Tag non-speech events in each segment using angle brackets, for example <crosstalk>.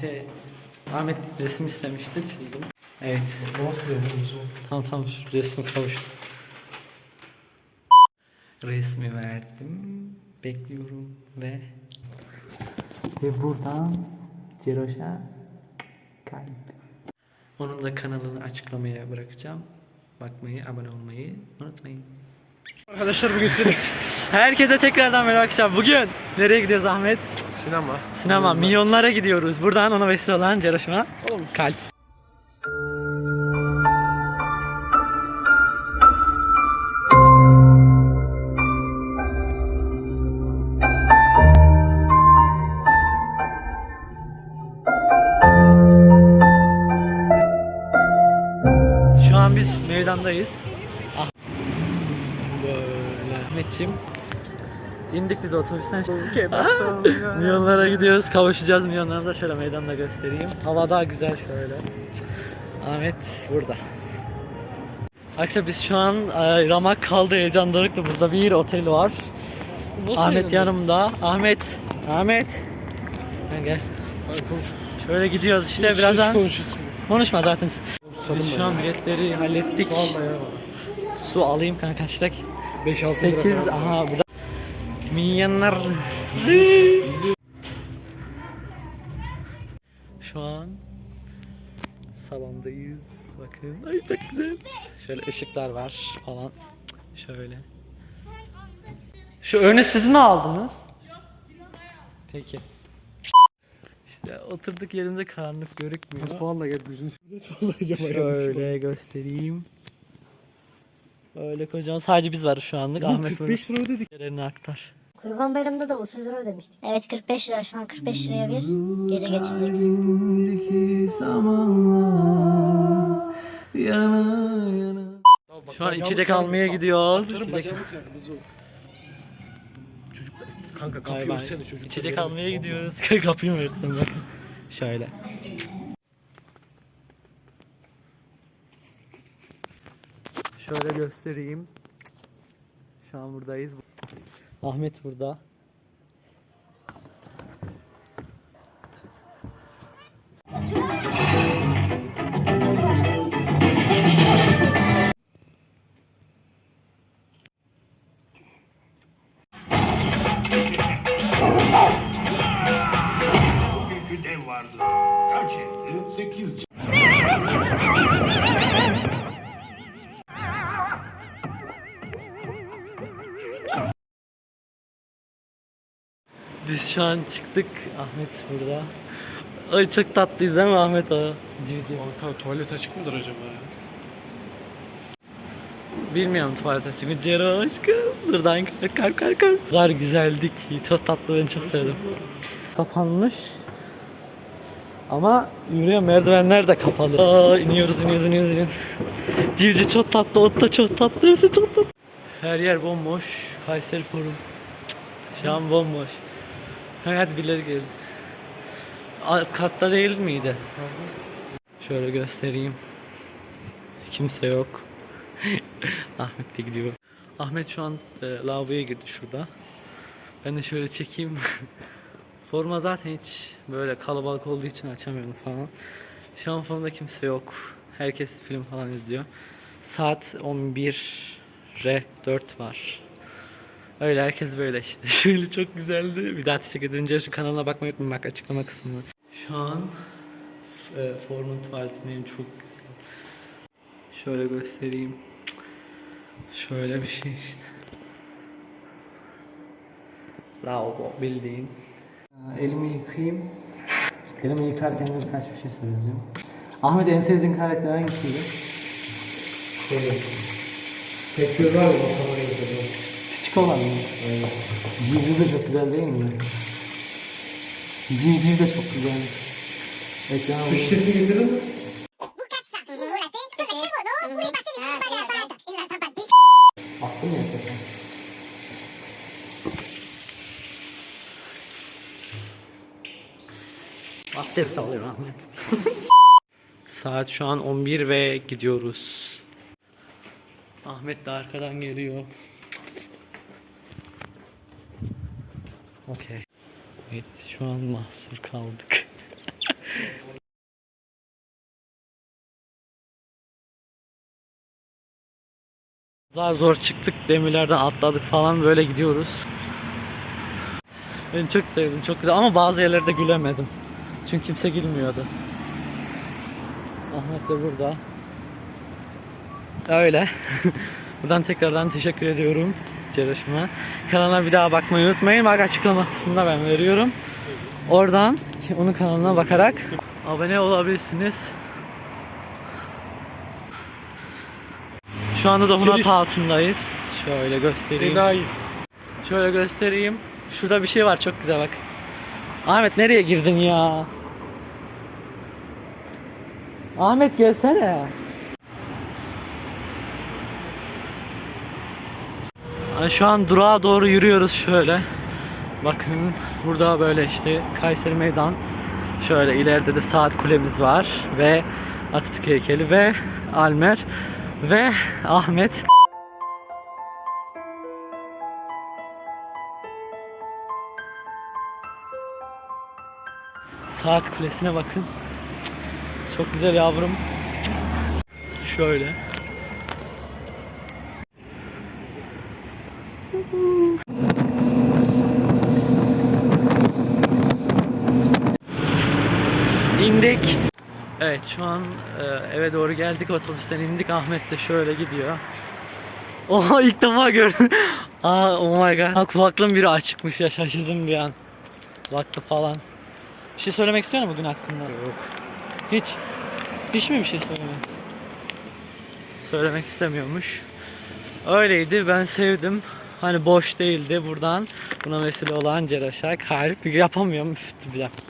Ahmet'e Ahmet resim istemişti çizdim. Evet. Tamam tamam şu resmi kavuştum. Resmi verdim. Bekliyorum ve ve buradan Ciroş'a kalp. Onun da kanalını açıklamaya bırakacağım. Bakmayı, abone olmayı unutmayın. Arkadaşlar bugün size Herkese tekrardan merhaba arkadaşlar. Bugün nereye gidiyoruz Ahmet? sinema. Sinema. Milyonlara gidiyoruz. Buradan ona vesile olan Ceroş'uma Oğlum. kalp. Ahmetciğim. İndik biz otobüsten. Milyonlara gidiyoruz. Kavuşacağız milyonlarımıza. Şöyle meydanda göstereyim. Hava daha güzel şöyle. Ahmet burada. Arkadaşlar biz şu an e, ramak kaldı heyecanlılıkla burada bir otel var. Ahmet yanımda. Ahmet. Ahmet. Gel gel. Şöyle gidiyoruz işte birazdan. Konuşma zaten. Biz şu an biletleri hallettik. Su alayım kanka kaç dakika? 5-6 8 aha burada. Milyonlar. Şu an salondayız. Bakın. Ay çok güzel. Şöyle ışıklar var falan. Şöyle. Şu önü siz mi aldınız? Peki. İşte oturduk yerimize karanlık görükmüyor. Soğanla gel. Vallahi Şöyle göstereyim. Öyle kocaman sadece biz varız şu anlık. Ahmet 45 lira ödedik. Yerini aktar. Kurban Bayramı'nda da 30 lira ödemiştik. Evet 45 lira şu an 45 liraya bir gece geçireceksin. Şu an içecek almaya gidiyoruz. İçecek, Çocuklar kanka kapıyı bay. örtsene çocuklar. İçecek almaya gidiyoruz. <laughs> Kapıyı mı versin bak. Şöyle. Şöyle göstereyim. Şu an buradayız. Ahmet burada. Biz şu an çıktık. Ahmet burada. Ay çok tatlıydı değil mi Ahmet o? Civciv. Kanka tuvalet açık mıdır acaba ya? Bilmiyorum tuvalete çünkü Cero kız. Buradan kalk kalk kalk kalk. Kadar güzeldik. Çok tatlı ben çok sevdim. Kapanmış. Ama yürüyor merdivenler de kapalı. Aa, iniyoruz iniyoruz iniyoruz iniyoruz. Civciv çok tatlı, ot da çok tatlı, hepsi çok tatlı. Her yer bomboş. Kayseri Forum. Şu an bomboş. Hadi birileri geldi. Katta değil miydi? Şöyle göstereyim. Kimse yok. <laughs> Ahmet de gidiyor. Ahmet şu an e, lavaboya girdi şurada. Ben de şöyle çekeyim. <laughs> Forma zaten hiç böyle kalabalık olduğu için açamıyorum falan. Şu an formda kimse yok. Herkes film falan izliyor. Saat 11'e 4 var. Öyle herkes böyle işte. <laughs> Şöyle çok güzeldi. Bir daha teşekkür edince şu kanalına bakmayı unutmayın bak açıklama kısmına. Şu an e, formun tuvaletindeyim çok. Şöyle göstereyim. Şöyle bir şey işte. Lavabo bildiğin. Elimi yıkayayım. Elimi yıkarken de birkaç bir şey söyleyeceğim. Ahmet en sevdiğin karakter hangisiydi? Tekrar var mı? Kamerayı. Küçük olan mı? Civciv de çok güzel değil mi? Civciv de çok güzel. Vurayım. Şişesi getirin. Attım ya tekrar. Abdest alıyorum Ahmet. <laughs> Saat şu an 11 ve gidiyoruz. Ahmet de arkadan geliyor. Okey. Evet şu an mahsur kaldık. <laughs> Zar zor çıktık demirlerden atladık falan böyle gidiyoruz. Ben çok sevdim çok güzel ama bazı yerlerde gülemedim. Çünkü kimse gülmüyordu. Ahmet de burada. Öyle. <laughs> Buradan tekrardan teşekkür ediyorum Ceroş'uma. Kanalına bir daha bakmayı unutmayın. Bak açıklama kısmında ben veriyorum. Oradan onun kanalına bakarak abone olabilirsiniz. Şu anda da Hunat. Hatun'dayız. Şöyle göstereyim. Edayi. Şöyle göstereyim. Şurada bir şey var çok güzel bak. Ahmet nereye girdin ya? Ahmet gelsene. Şu an durağa doğru yürüyoruz şöyle. Bakın burada böyle işte Kayseri Meydan. Şöyle ileride de saat kulemiz var ve Atatürk heykeli ve Almer ve Ahmet. Saat kulesine bakın. Çok güzel yavrum. Şöyle. İndik. Evet şu an e, eve doğru geldik otobüsten indik Ahmet de şöyle gidiyor. Oha ilk defa gördüm. <laughs> Aa oh my god. Ha, kulaklığım biri açıkmış ya şaşırdım bir an. Kulaklık falan. Bir şey söylemek istiyor musun bugün hakkında? Yok. Hiç. Hiç mi bir şey söylemek? Söylemek istemiyormuş. Öyleydi ben sevdim. Hani boş değildi buradan. Buna vesile olan Ceroş'a kalp yapamıyorum. Üf, Bir dakika.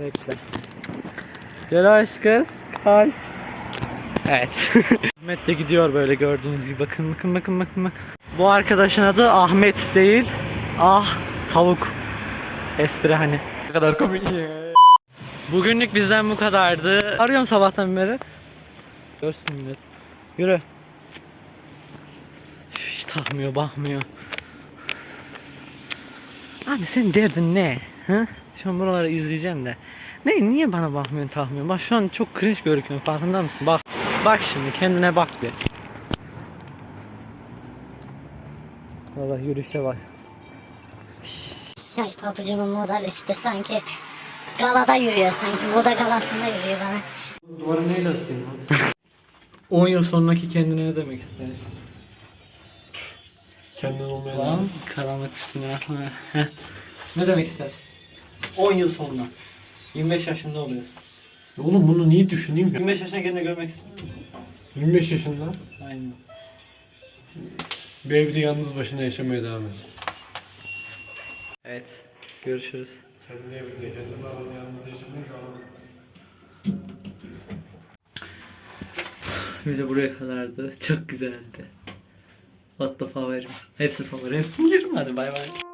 Bekle. Ceroş kız kalp. Evet. <laughs> Ahmet de gidiyor böyle gördüğünüz gibi. Bakın bakın bakın bakın bakın. Bu arkadaşın adı Ahmet değil. Ah tavuk. Espri hani. Ne kadar komik Bugünlük bizden bu kadardı. Arıyorum sabahtan beri. Görsün millet. Yürü. Takmıyor, bakmıyor. Abi senin derdin ne? Hı? Şu an buraları izleyeceğim de. Ne, niye bana bakmıyorsun, takmıyorsun? Bak şu an çok cringe görünüyorsun, farkında mısın? Bak, bak şimdi kendine bak bir. Baba yürüyüşe bak. Ay papucumun modalisti sanki galada yürüyor sanki. Moda galasında yürüyor bana. Duvarı neyle asayım lan? <laughs> 10 yıl sonraki kendine ne demek istersin? Kendin olmayan. Lan karanlık bismillahirrahmanirrahim. Heh. ne demek istersin? 10 yıl sonra. 25 yaşında oluyorsun. Oğlum bunu niye düşüneyim ki? 25 yaşına kendini görmek ister 25 yaşında Aynen. bir evde yalnız başına yaşamaya devam et. Evet. Görüşürüz. Kendi evinde kendi bağlı yalnız yaşamaya devam et. Bize buraya kadardı. Çok güzeldi. What the favorim. Hepsi favorim. Hepsini yerim hadi bay bay.